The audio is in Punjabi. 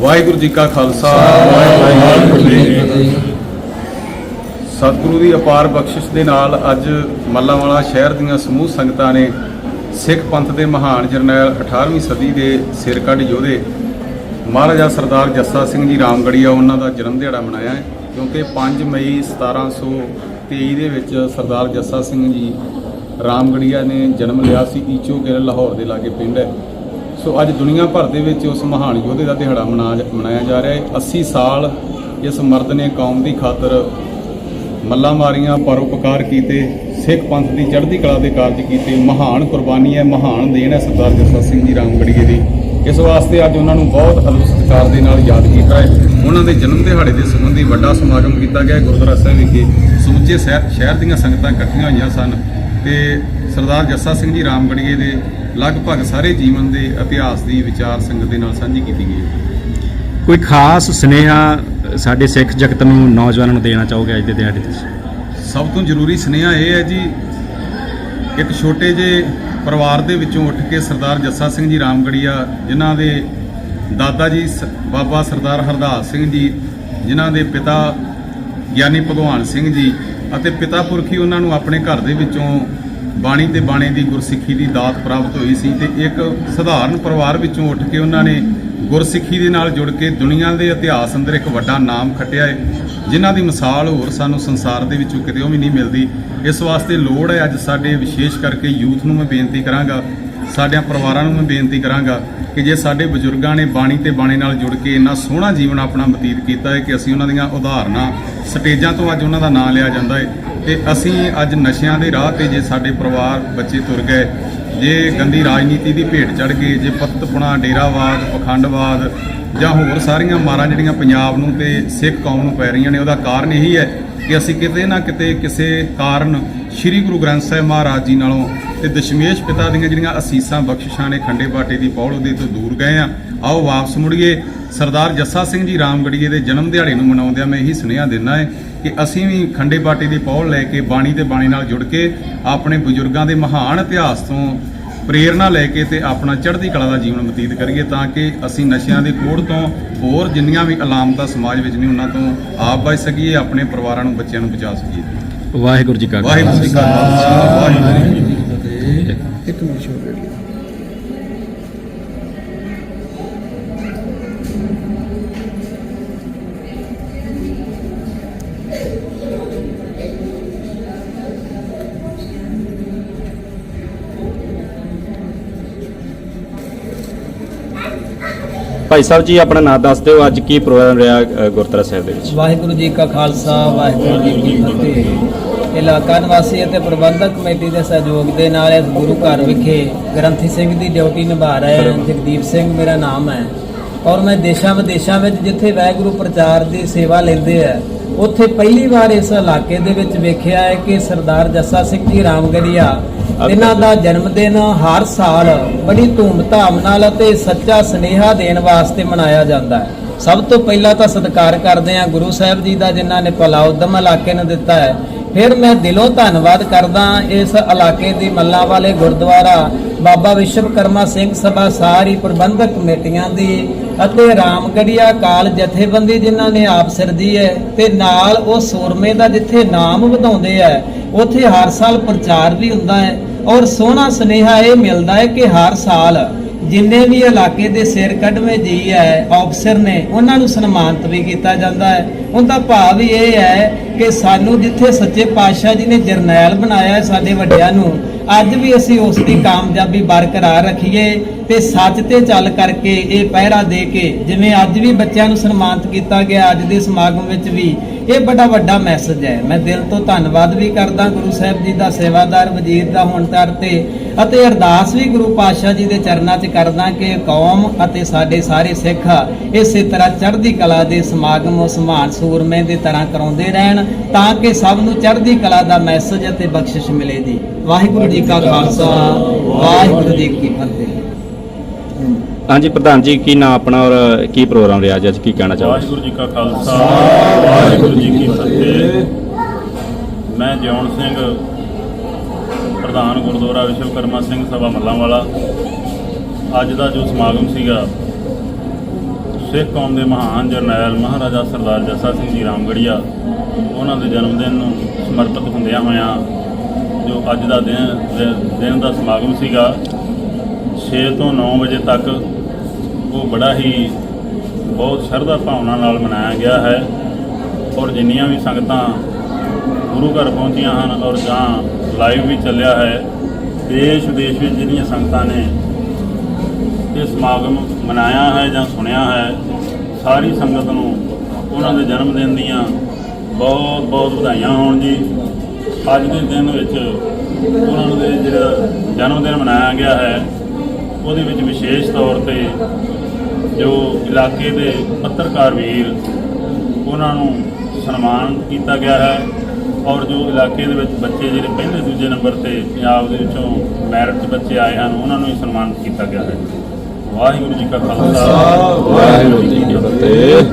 ਵਾਹਿਗੁਰੂ ਜੀ ਕਾ ਖਾਲਸਾ ਵਾਹਿਗੁਰੂ ਜੀ ਕੀ ਫਤਿਹ ਸਤਿਗੁਰੂ ਦੀ ਅਪਾਰ ਬਖਸ਼ਿਸ਼ ਦੇ ਨਾਲ ਅੱਜ ਮੱਲਾਂਵਾਲਾ ਸ਼ਹਿਰ ਦੀਆਂ ਸਮੂਹ ਸੰਗਤਾਂ ਨੇ ਸਿੱਖ ਪੰਥ ਦੇ ਮਹਾਨ ਜਰਨੈਲ 18ਵੀਂ ਸਦੀ ਦੇ ਸਿਰਕੱਢ ਯੋਧੇ ਮਹਾਰਾਜਾ ਸਰਦਾਰ ਜੱਸਾ ਸਿੰਘ ਜੀ ਰਾਮਗੜੀਆ ਉਹਨਾਂ ਦਾ ਜਨਮ ਦਿਹਾੜਾ ਮਨਾਇਆ ਹੈ, ਕਿਉਂਕਿ 5 ਮਈ 1723 ਦੇ ਵਿੱਚ ਸਰਦਾਰ ਜੱਸਾ ਸਿੰਘ ਜੀ ਰਾਮਗੜੀਆ ਨੇ ਜਨਮ ਲਿਆ ਸੀ, ਈਚੋ ਗਿੱਲ ਲਾਹੌਰ ਦੇ ਲਾਗੇ ਪਿੰਡ ਹੈ। ਸੋ ਅੱਜ ਦੁਨੀਆ ਭਰ ਦੇ ਵਿੱਚ ਉਸ ਮਹਾਨ ਯੋਧੇ ਦਾ ਦਿਹਾੜਾ ਮਨਾ- ਮਨਾਇਆ ਜਾ ਰਿਹਾ ਹੈ। 80 ਸਾਲ ਇਸ ਮਰਦ ਨੇ ਕੌਮ ਦੀ ਖਾਤਰ ਮੱਲਾਂ ਮਾਰੀਆਂ, ਪਰਉਪਕਾਰ ਕੀਤੇ, ਸਿੱਖ ਪੰਥ ਦੀ ਚੜ੍ਹਦੀ ਕਲਾ ਦੇ ਕਾਰਜ ਕੀਤੇ। ਮਹਾਨ ਕੁਰਬਾਨੀ ਹੈ, ਮਹਾਨ ਦੇਣ ਹੈ ਸਰਦਾਰ ਜੱਸਾ ਸਿੰਘ ਜੀ ਰਾਮਗੜੀਏ ਦੀ। ਇਸ ਵਾਸਤੇ ਅੱਜ ਉਹਨਾਂ ਨੂੰ ਬਹੁਤ ਅਦਬ ਸਤਿਕਾਰ ਦੇ ਨਾਲ ਯਾਦ ਕੀਤਾ ਹੈ। ਉਹਨਾਂ ਦੇ ਜਨਮ ਦਿਹਾੜੇ ਦੇ ਸੰਬੰਧੀ ਵੱਡਾ ਸਮਾਗਮ ਕੀਤਾ ਗਿਆ ਗੁਰਦੁਆਰਾ ਸਾਹਿਬ ਵਿਖੇ। ਸਮੁੱਚੇ ਸ਼ਹਿਰ ਸ਼ਹਿਰ ਦੀਆਂ ਸੰਗਤਾਂ ਇਕੱਠੀਆਂ ਹੋਈਆਂ ਸਨ ਤੇ ਸਰਦਾਰ ਜੱਸਾ ਸਿੰਘ ਜੀ ਰਾਮਗੜੀਏ ਦੇ ਲਗਭਗ ਸਾਰੇ ਜੀਵਨ ਦੇ ਇਤਿਹਾਸ ਦੀ ਵਿਚਾਰ ਸੰਗਤ ਦੇ ਨਾਲ ਸਾਂਝੀ ਕੀਤੀ ਗਈ ਹੈ। ਕੋਈ ਖਾਸ ਸੁਨੇਹਾ ਸਾਡੇ ਸਿੱਖ ਜਗਤ ਨੂੰ ਨੌਜਵਾਨਾਂ ਨੂੰ ਦੇਣਾ ਚਾਹੋਗੇ ਅੱਜ ਦੇ ਦਿਹਾੜੇ ਤੇ ਸਭ ਤੋਂ ਜ਼ਰੂਰੀ ਸੁਨੇਹਾ ਇਹ ਹੈ ਜੀ ਇੱਕ ਛੋਟੇ ਜਿਹੇ ਪਰਿਵਾਰ ਦੇ ਵਿੱਚੋਂ ਉੱਠ ਕੇ ਸਰਦਾਰ ਜੱਸਾ ਸਿੰਘ ਜੀ ਰਾਮਗੜੀਆ ਜਿਨ੍ਹਾਂ ਦੇ ਦਾਦਾ ਜੀ ਬਾਬਾ ਸਰਦਾਰ ਹਰਦਾਸ ਸਿੰਘ ਜੀ ਜਿਨ੍ਹਾਂ ਦੇ ਪਿਤਾ ਗਿਆਨੀ ਭਗਵਾਨ ਸਿੰਘ ਜੀ ਅਤੇ ਪਿਤਾ ਪੁਰਖੀ ਉਹਨਾਂ ਨੂੰ ਆਪਣੇ ਘਰ ਦੇ ਵਿੱਚੋਂ ਬਾਣੀ ਤੇ ਬਾਣੇ ਦੀ ਗੁਰਸਿੱਖੀ ਦੀ ਦਾਤ ਪ੍ਰਾਪਤ ਹੋਈ ਸੀ ਤੇ ਇੱਕ ਸਧਾਰਨ ਪਰਿਵਾਰ ਵਿੱਚੋਂ ਉੱਠ ਕੇ ਉਹਨਾਂ ਨੇ ਗੁਰਸਿੱਖੀ ਦੇ ਨਾਲ ਜੁੜ ਕੇ ਦੁਨੀਆ ਦੇ ਇਤਿਹਾਸ ਅੰਦਰ ਇੱਕ ਵੱਡਾ ਨਾਮ ਖੱਟਿਆ ਹੈ ਜਿਨ੍ਹਾਂ ਦੀ ਮਿਸਾਲ ਹੋਰ ਸਾਨੂੰ ਸੰਸਾਰ ਦੇ ਵਿੱਚੋਂ ਕਿਤੇ ਵੀ ਨਹੀਂ ਮਿਲਦੀ। ਇਸ ਵਾਸਤੇ ਲੋੜ ਹੈ ਅੱਜ ਸਾਡੇ ਵਿਸ਼ੇਸ਼ ਕਰਕੇ ਯੂਥ ਨੂੰ ਮੈਂ ਬੇਨਤੀ ਕਰਾਂਗਾ ਸਾਡਿਆਂ ਪਰਿਵਾਰਾਂ ਨੂੰ ਮੈਂ ਬੇਨਤੀ ਕਰਾਂਗਾ ਕਿ ਜੇ ਸਾਡੇ ਬਜ਼ੁਰਗਾਂ ਨੇ ਬਾਣੀ ਤੇ ਬਾਣੇ ਨਾਲ ਜੁੜ ਕੇ ਇੰਨਾ ਸੋਹਣਾ ਜੀਵਨ ਆਪਣਾ ਬਤੀਤ ਕੀਤਾ ਹੈ ਕਿ ਅਸੀਂ ਉਹਨਾਂ ਦੀਆਂ ਉਦਾਹਰਨਾਂ ਸਟੇਜਾਂ ਤੋਂ ਅੱਜ ਉਹਨਾਂ ਦਾ ਨਾਂ ਲਿਆ ਜਾਂਦਾ ਹੈ ਤੇ ਅਸੀਂ ਅੱਜ ਨਸ਼ਿਆਂ ਦੇ ਰਾਹ ਤੇ ਜੇ ਸਾਡੇ ਪਰਿਵਾਰ ਬੱਚੇ ਤੁਰ ਗਏ, ਜੇ ਗੰਦੀ ਰਾਜਨੀਤੀ ਦੀ ਭੇਟ ਚੜ ਗਏ ਜੇ ਪਤਤਪੁਣਾ ਡੇਰਾਵਾਦ, ਪਖੰਡਵਾਦ ਜਾਂ ਹੋਰ ਸਾਰੀਆਂ ਮਾਰਾਂ ਜਿਹੜੀਆਂ ਪੰਜਾਬ ਨੂੰ ਤੇ ਸਿੱਖ ਕੌਮ ਨੂੰ ਪੈ ਰਹੀਆਂ ਨੇ, ਉਹਦਾ ਕਾਰਨ ਇਹੀ ਹੈ ਕਿ ਅਸੀਂ ਕਿਤੇ ਨਾ ਕਿਤੇ ਕਿਸੇ ਕਾਰਨ ਸ੍ਰੀ ਗੁਰੂ ਗ੍ਰੰਥ ਸਾਹਿਬ ਮਹਾਰਾਜ ਜੀ ਨਾਲੋਂ ਤੇ ਦਸ਼ਮੇਸ਼ ਪਿਤਾ ਦੀਆਂ ਜਿਹੜੀਆਂ ਅਸੀਸਾਂ ਬਖਸ਼ਿਸ਼ਾਂ ਨੇ ਖੰਡੇ ਬਾਟੇ ਦੀ ਪੌਲ ਉਹਦੇ ਤੋਂ ਦੂਰ ਗਏ ਆ। ਆਓ ਵਾਪਸ ਮੁੜੀਏ। ਸਰਦਾਰ ਜੱਸਾ ਸਿੰਘ ਜੀ ਰਾਮਗੜੀਏ ਦੇ ਜਨਮ ਦਿਹਾੜੇ ਨੂੰ ਮਨਾਉਂਦਿਆਂ ਮੈਂ ਇਹੀ ਸੁਨੇਹਾ ਦਿੰਦਾ ਹੈ ਕਿ ਅਸੀਂ ਵੀ ਖੰਡੇ ਬਾਟੇ ਦੀ ਪੌਲ ਲੈ ਕੇ ਬਾਣੀ ਤੇ ਬਾਣੀ ਨਾਲ ਜੁੜ ਕੇ ਆਪਣੇ ਬਜ਼ੁਰਗਾਂ ਦੇ ਮਹਾਨ ਇਤਿਹਾਸ ਤੋਂ ਪ੍ਰੇਰਣਾ ਲੈ ਕੇ ਤੇ ਆਪਣਾ ਚੜ੍ਹਦੀ ਕਲਾ ਦਾ ਜੀਵਨ ਬਤੀਤ ਕਰੀਏ ਤਾਂ ਕਿ ਅਸੀਂ ਨਸ਼ਿਆਂ ਦੇ ਕੋੜ ਤੋਂ ਹੋਰ ਜਿੰਨੀਆਂ ਵੀ ਅਲਾਮਤਾਂ ਸਮਾਜ ਵਿੱਚ ਨੇ ਉਹਨਾਂ ਤੋਂ ਆਪ ਬਚ ਸਕੀਏ ਆਪਣੇ ਪਰਿਵਾਰਾਂ ਨੂੰ ਬੱਚਿਆਂ ਨੂੰ ਬਚਾ ਸਕੀਏ। ਵਾਹਿਗੁਰੂ ਜੀ ਕਾ ਵਾਹਿਗੁਰੂ ਜੀ ਕਾ ਖਾਲਸਾ। ਵਾਹਿਗੁਰੂ ਜੀ ਕੀ ਫਤਿਹ ਇੱਕ ਮਿੰਟ ਸ਼ੋਰ ਕਰ ਲਈ ਭਾਈ ਸਾਹਿਬ ਜੀ ਆਪਣਾ ਨਾਮ ਦੱਸ ਦਿਓ। ਅੱਜ ਕੀ ਪ੍ਰੋਗਰਾਮ ਰਿਹਾ ਗੁਰਦੁਆਰਾ ਸਾਹਿਬ ਦੇ ਵਿੱਚ? ਵਾਹਿਗੁਰੂ ਜੀ ਕਾ ਖਾਲਸਾ ਵਾਹਿਗੁਰੂ ਜੀ ਕੀ ਫਤਿਹ। ਇਲਾਕਾ ਨਿਵਾਸੀ ਅਤੇ ਪ੍ਰਬੰਧਕ ਕਮੇਟੀ ਦੇ ਸਹਿਯੋਗ ਦੇ ਨਾਲ ਇਸ ਗੁਰੂ ਘਰ ਵਿਖੇ ਗ੍ਰੰਥੀ ਸਿੰਘ ਦੀ ਡਿਊਟੀ ਨਿਭਾ ਰਿਹਾ ਹਾਂ। ਜਗਦੀਪ ਸਿੰਘ ਮੇਰਾ ਨਾਮ ਹੈ ਔਰ ਮੈਂ ਦੇਸ਼ਾਂ ਵਿਦੇਸ਼ਾਂ ਵਿੱਚ ਜਿੱਥੇ ਵਾਹਿਗੁਰੂ ਪ੍ਰਚਾਰ ਦੀ ਸੇਵਾ ਲੈਂਦੇ ਆ, ਉੱਥੇ ਪਹਿਲੀ ਵਾਰ ਇਸ ਇਲਾਕੇ ਦੇ ਵਿੱਚ ਵੇਖਿਆ ਹੈ ਕਿ ਸਰਦਾਰ ਜੱਸਾ ਸਿੰਘ ਜੀ ਰਾਮਗੜੀਆ ਇਹਨਾਂ ਦਾ ਜਨਮ ਦਿਨ ਹਰ ਸਾਲ ਬੜੀ ਧੂਮ-ਧਾਮ ਨਾਲ ਅਤੇ ਸੱਚਾ ਸਨੇਹਾ ਦੇਣ ਵਾਸਤੇ ਮਨਾਇਆ ਜਾਂਦਾ ਹੈ। ਸਭ ਤੋਂ ਪਹਿਲਾਂ ਤਾਂ ਸਤਿਕਾਰ ਕਰਦੇ ਹਾਂ ਗੁਰੂ ਸਾਹਿਬ ਜੀ ਦਾ, ਜਿਨ੍ਹਾਂ ਨੇ ਭਲਾ ਉਦਮ ਇਲਾਕੇ ਨੂੰ ਦਿੱਤਾ ਹੈ। ਫਿਰ ਮੈਂ ਦਿਲੋਂ ਧੰਨਵਾਦ ਕਰਦਾ ਇਸ ਇਲਾਕੇ ਦੀ ਮੱਲਾ ਵਾਲੇ ਗੁਰਦੁਆਰਾ ਬਾਬਾ ਵਿਸ਼ਵਕਰਮਾ ਸਿੰਘ ਸਭਾ ਸਾਰੀ ਪ੍ਰਬੰਧਕ ਕਮੇਟੀਆਂ ਦੀ ਅਤੇ ਰਾਮਗੜੀਆ ਕਾਲ ਜਥੇਬੰਦੀ ਜਿਨ੍ਹਾਂ ਨੇ ਆਪ ਸਿਰਜੀ ਹੈ ਤੇ ਨਾਲ ਉਹ ਸੂਰਮੇ ਦਾ ਜਿੱਥੇ ਨਾਮ ਵਧਾਉਂਦੇ ਹੈ, ਉੱਥੇ ਹਰ ਸਾਲ ਪ੍ਰਚਾਰ ਵੀ ਹੁੰਦਾ ਹੈ ਔਰ ਸੋਹਣਾ ਸੁਨੇਹਾ ਇਹ ਮਿਲਦਾ ਹੈ ਕਿ ਹਰ ਸਾਲ ਜਿੰਨੇ ਵੀ ਇਲਾਕੇ ਦੇ ਸਿਰ ਕੱਢਵੇਂ ਜੀ ਹੈ ਅਫਸਰ ਨੇ, ਉਹਨਾਂ ਨੂੰ ਸਨਮਾਨਿਤ ਵੀ ਕੀਤਾ ਜਾਂਦਾ ਹੈ। ਉਹਦਾ ਭਾਵ ਇਹ ਹੈ ਕਿ ਸਾਨੂੰ ਜਿੱਥੇ ਸੱਚੇ ਪਾਤਸ਼ਾਹ ਜੀ ਨੇ ਜਰਨੈਲ ਬਣਾਇਆ ਹੈ ਸਾਡੇ ਵੱਡਿਆਂ ਨੂੰ, ਅੱਜ ਵੀ ਅਸੀਂ ਉਸ ਦੀ ਕਾਮਯਾਬੀ ਬਰਕਰਾਰ ਰੱਖੀਏ ਤੇ ਸੱਚ ਤੇ ਚੱਲ ਕਰਕੇ ਇਹ ਪਹਿਰਾ ਦੇ ਕੇ, ਜਿਵੇਂ ਅੱਜ ਵੀ ਬੱਚਿਆਂ ਨੂੰ ਸਨਮਾਨਿਤ ਕੀਤਾ ਗਿਆ, ਅੱਜ ਦੇ ਸਮਾਗਮ ਵਿੱਚ ਵੀ ਇਹ ਬੜਾ ਵੱਡਾ ਮੈਸੇਜ ਹੈ। ਮੈਂ ਦਿਲ ਤੋਂ ਧੰਨਵਾਦ ਵੀ ਕਰਦਾ ਗੁਰੂ ਸਾਹਿਬ ਜੀ ਦਾ, ਸੇਵਾਦਾਰ ਵਜ਼ੀਰ ਦਾ ਹੁਣ ਤਰ ਤੇ, ਅਤੇ ਅਰਦਾਸ ਵੀ ਗੁਰੂ ਪਾਤਸ਼ਾਹ ਜੀ ਦੇ ਚਰਨਾਂ 'ਚ ਕਰਦਾ ਕਿ ਕੌਮ ਅਤੇ ਸਾਡੇ ਸਾਰੇ ਸਿੱਖ ਇਸੇ ਤਰ੍ਹਾਂ ਚੜ੍ਹਦੀ ਕਲਾ ਦੇ ਸਮਾਗਮ, ਸਮਾਨ ਸੂਰਮੇ ਦੇ ਤਰ੍ਹਾਂ ਕਰਾਉਂਦੇ ਰਹਿਣ, ਤਾਂ ਕਿ ਸਭ ਨੂੰ ਚੜ੍ਹਦੀ ਕਲਾ ਦਾ ਮੈਸੇਜ ਅਤੇ ਬਖਸ਼ਿਸ਼ ਮਿਲੇ ਜੀ। ਵਾਹਿਗੁਰੂ ਜੀ ਕਾ ਖਾਲਸਾ, ਵਾਹਿਗੁਰੂ ਜੀ ਕੀ ਫਤਿਹ। ਹਾਂਜੀ, ਪ੍ਰਧਾਨ ਜੀ, ਕੀ ਨਾਂ ਆਪਣਾ ਔਰ ਕੀ ਪ੍ਰੋਗਰਾਮ ਰਿਹਾ ਅੱਜ? ਅੱਜ ਕੀ ਕਹਿਣਾ ਚਾਹੋ ਵਾਹਿਗੁਰੂ ਜੀ ਕਾ ਖਾਲਸਾ, ਵਾਹਿਗੁਰੂ ਜੀ ਕੀ ਫਤਿਹ। ਮੈਂ ਜਿਉਣ ਸਿੰਘ, ਪ੍ਰਧਾਨ ਗੁਰਦੁਆਰਾ ਵਿਸ਼ਵਕਰਮਾ ਸਿੰਘ ਸਭਾ ਮੱਲਾਂ ਵਾਲਾ ਅੱਜ ਦਾ ਜੋ ਸਮਾਗਮ ਸੀਗਾ, ਸਿੱਖ ਕੌਮ ਦੇ ਮਹਾਨ ਜਰਨੈਲ ਮਹਾਰਾਜਾ ਸਰਦਾਰ ਜੱਸਾ ਸਿੰਘ ਜੀ ਰਾਮਗੜੀਆ, ਉਹਨਾਂ ਦੇ ਜਨਮ ਦਿਨ ਨੂੰ ਸਮਰਪਿਤ ਹੁੰਦਿਆਂ ਹੋਇਆਂ ਜੋ ਅੱਜ ਦਾ ਦਿਨ ਦਿਨ ਦਾ ਸਮਾਗਮ ਸੀਗਾ 6 ਤੋਂ 9 ਵਜੇ ਤੱਕ ਉਹ ਬੜਾ ਹੀ ਬਹੁਤ ਸ਼ਰਧਾ ਭਾਵਨਾ ਨਾਲ ਮਨਾਇਆ ਗਿਆ ਹੈ ਔਰ ਜਿੰਨੀਆਂ ਵੀ ਸੰਗਤਾਂ ਗੁਰੂ ਘਰ ਪਹੁੰਚੀਆਂ ਹਨ ਔਰ ਜਾਂ ਲਾਈਵ ਵੀ ਚੱਲਿਆ ਹੈ, ਦੇਸ਼ ਵਿਦੇਸ਼ ਵਿੱਚ ਜਿਹੜੀਆਂ ਸੰਗਤਾਂ ਨੇ ਇਹ ਸਮਾਗਮ ਮਨਾਇਆ ਹੈ ਜਾਂ ਸੁਣਿਆ ਹੈ, ਸਾਰੀ ਸੰਗਤ ਨੂੰ ਉਹਨਾਂ ਦੇ ਜਨਮ ਦਿਨ ਦੀਆਂ ਬਹੁਤ ਬਹੁਤ ਵਧਾਈਆਂ ਹੋਣ ਜੀ। ਅੱਜ ਦੇ ਦਿਨ ਵਿੱਚ ਉਹਨਾਂ ਦੇ ਜਿਹੜਾ ਜਨਮ ਦਿਨ ਮਨਾਇਆ ਗਿਆ ਹੈ ਉਹਦੇ ਵਿੱਚ ਵਿਸ਼ੇਸ਼ ਤੌਰ ਤੇ ਜੋ ਇਲਾਕੇ ਦੇ ਪੱਤਰਕਾਰ ਵੀਰ, ਉਹਨਾਂ ਨੂੰ ਸਨਮਾਨ ਕੀਤਾ ਗਿਆ ਹੈ ਔਰ ਜੋ ਇਲਾਕੇ ਦੇ ਵਿੱਚ ਬੱਚੇ ਜਿਹੜੇ ਪਹਿਲੇ ਦੂਜੇ ਨੰਬਰ ਤੇ ਪੰਜਾਬ ਦੇ ਵਿੱਚੋਂ ਮੈਰਿਟ 'ਚ ਬੱਚੇ ਆਏ ਹਨ, ਉਹਨਾਂ ਨੂੰ ਵੀ ਸਨਮਾਨਿਤ ਕੀਤਾ ਗਿਆ ਹੈ। ਵਾਹਿਗੁਰੂ ਜੀ ਕਾ ਖਾਲਸਾ। ਵਾਹਿਗੁਰੂ ਜੀ ਕੀ ਫਤਿਹ।